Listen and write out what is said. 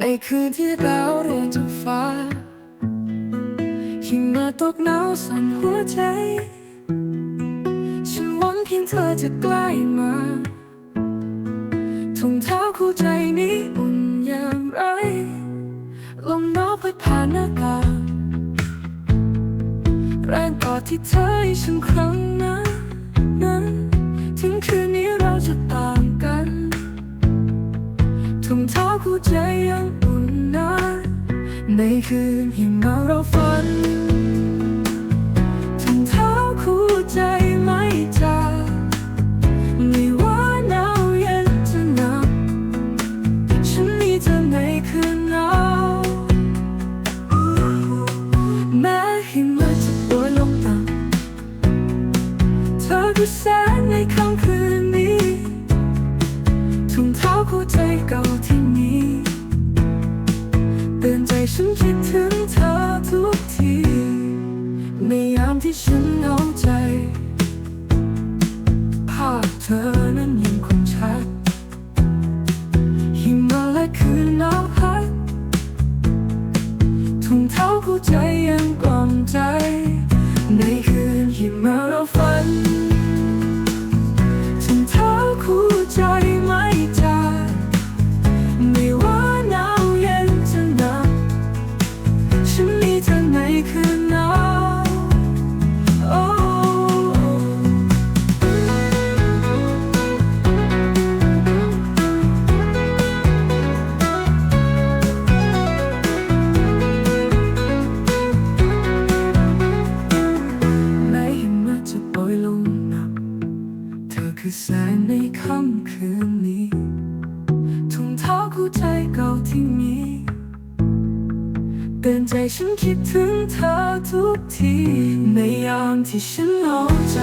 ในคืนที่ดาวเรียนจากฟ้าหิมะตกหนาวสั่นหัวใจ ฉันหวังเพียงเธอจะใกล้มาถุงเท้าคู่ใจนี้อุ่นอย่างไร ลมหนาวพัดผ่านหน้าตาแรงกอดที่เธอให้ฉันครั้งนั้นนั้นถึงคืน ในคืนหิมะเราฝันถุงเท้าคู่ใจไม่จางไม่ว่าหนาวเย็นจะหนักฉันมีเธอในคืนหนาวแม้หิมะจะโปรยลงต่ำเธอคือแสงในค่ำคืนนี้ถุงเท้าคู่ใจเก่าที่มี ฉันคิดถึงเธอทุกที ในยามที่ฉันเหงาใจ ภาพเธอนั้นยังคงชัดหิมะและคืนหนาวพัดถุงเท้าคู่ใจ ในค่ำคืนนี้ถุงเท้าคู่ใจเก่าที่มีเตือนใจฉันคิดถึงเธอทุกทีในยามที่ฉันเหงาใจ